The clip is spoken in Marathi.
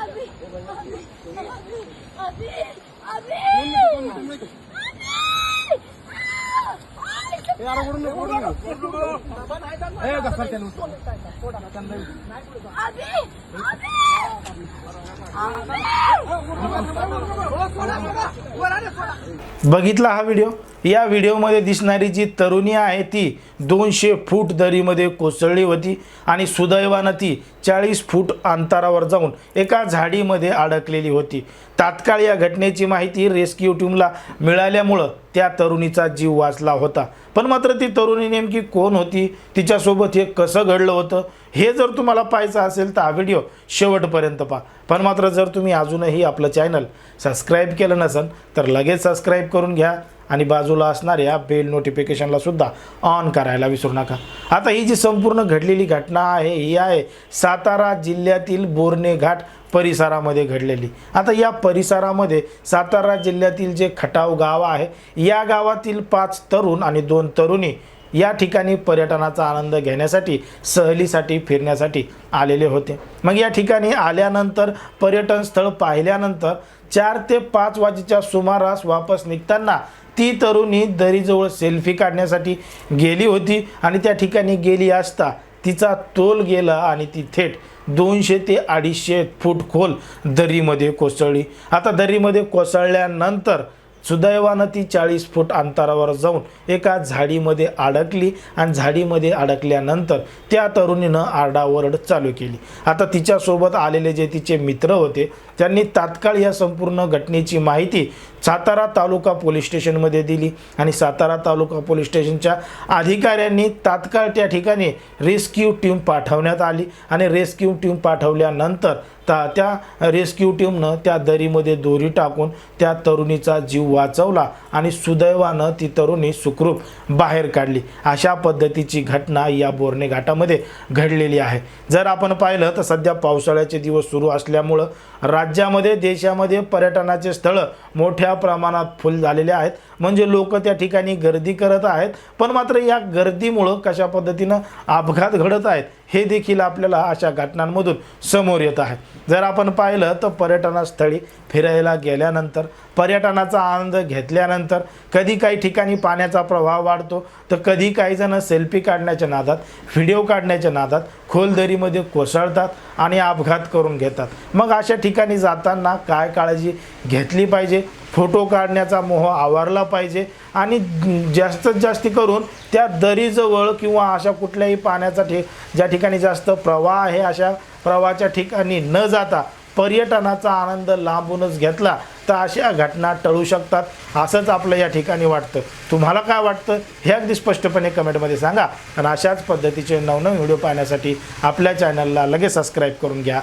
అభి అభి అభి बघितला हा व्हिडिओ? या व्हिडिओमध्ये दिसणारी जी तरुणी आहे ती दोनशे फूट दरीमध्ये कोसळली होती आणि सुदैवानं ती चाळीस फूट अंतरावर जाऊन एका झाडीमध्ये अडकलेली होती. तात्काळ या घटनेची माहिती रेस्क्यू टीमला मिळाल्यामुळं त्या तरुणीचा जीव वाचला होता. पण मात्र ती तरुणी नेमकी कोण होती? तिच्यासोबत हे कसं घडलं होतं? हे जर तुम्हाला पाहायचं असेल तर हा व्हिडिओ शेवटपर्यंत पहा. पण मात्र जर तुम्ही अजूनही आपलं चॅनल सबस्क्राईब केलं नसेल तर लगेच सबस्क्राईब करून घ्या आणि बाजूला असणाऱ्या बेल नोटिफिकेशनला सुद्धा ऑन करायला विसरू नका. आता ही जी संपूर्ण घडलेली घटना आहे ही आहे सातारा जिल्ह्यातील बोरणे घाट. परिसरामध्ये घडलेली. आता या परिसरामध्ये सातारा जिल्ह्यातील जे खटाव गाव आहे या गावातील पाच तरुण आणि दोन तरुणी या ठिकाणी पर्यटनाचा आनंद घेण्यासाठी सहलीसाठी फिरण्यासाठी आलेले होते. मग या ठिकाणी आल्यानंतर पर्यटन स्थळ पाहिल्यानंतर चार ते पाच वाजेच्या सुमारास वापस निघताना ती तरुणी दरीजवळ सेल्फी काढण्यासाठी गेली होती आणि त्या ठिकाणी गेली असता तिचा तोल गेला आणि ती थेट दोनशे ते अडीचशे फूट खोल दरीमध्ये कोसळली. आता दरीमध्ये कोसळल्यानंतर सुदैवानं ती चाळीस फूट अंतरावर जाऊन एका झाडीमध्ये अडकली आणि झाडीमध्ये अडकल्यानंतर त्या तरुणीनं आरडाओरड चालू केली. आता तिच्यासोबत आलेले जे तिचे मित्र होते त्यांनी तात्काळ या संपूर्ण घटनेची माहिती सातारा तालुका पोलीस स्टेशनमध्ये दिली आणि सातारा तालुका पोलीस स्टेशनच्या अधिकाऱ्यांनी तात्काळ त्या ठिकाणी रेस्क्यू टीम पाठवण्यात आली आणि रेस्क्यू टीम पाठवल्यानंतर ता त्या रेस्क्यू टीमनं त्या दरीमध्ये दोरी टाकून त्या तरुणीचा जीव वाचवला आणि सुदैवानं ती तरुणी सुखरूप बाहेर काढली. अशा पद्धतीची घटना या बोरणे घाटामध्ये घडलेली आहे. जर आपण पाहिलं तर सध्या पावसाळ्याचे दिवस सुरू असल्यामुळं राज्यामध्ये देशामध्ये पर्यटनाचे स्थळं मोठ्या प्रमाणात फुल झालेले आहेत. म्हणजे लोक त्या ठिकाणी गर्दी करत आहेत. पण मात्र या गर्दीमुळं कशा पद्धतीनं अपघात घडत आहेत हे देखील आपल्याला अशा घटनांमधून समोर येत आहे. जर आपण पाहिलं तर पर्यटनस्थळी फिरायला गेल्यानंतर पर्यटनाचा आनंद घेतल्यानंतर कधी काही ठिकाणी पाण्याचा प्रभाव वाढतो तर कधी काही जण सेल्फी काढण्याच्या नादात व्हिडिओ काढण्याच्या नादात खोल दरीमध्ये कोसळतात आणि अपघात करून घेतात. मग अशा ठिकाणी जाताना काय काळजी घेतली पाहिजे? फोटो काढण्याचा मोह आवरला पाहिजे आणि जास्तीत जास्त करून त्या दरीजवळ किंवा अशा कुठल्याही पाण्याचा ठे ज्या ठिकाणी जास्त प्रवाह आहे अशा प्रवाहाच्या ठिकाणी न जाता पर्यटनाचा आनंद लांबूनच घेतला. तर अशा घटना टळू शकतात असंच आपलं या ठिकाणी वाटतं. तुम्हाला काय वाटतं? हे अगदी स्पष्टपणे कमेंटमध्ये सांगा. आणि अशाच पद्धतीचे नवनवीन व्हिडिओ पाहण्यासाठी आपल्या चॅनलला लगेच सबस्क्राईब करून घ्या.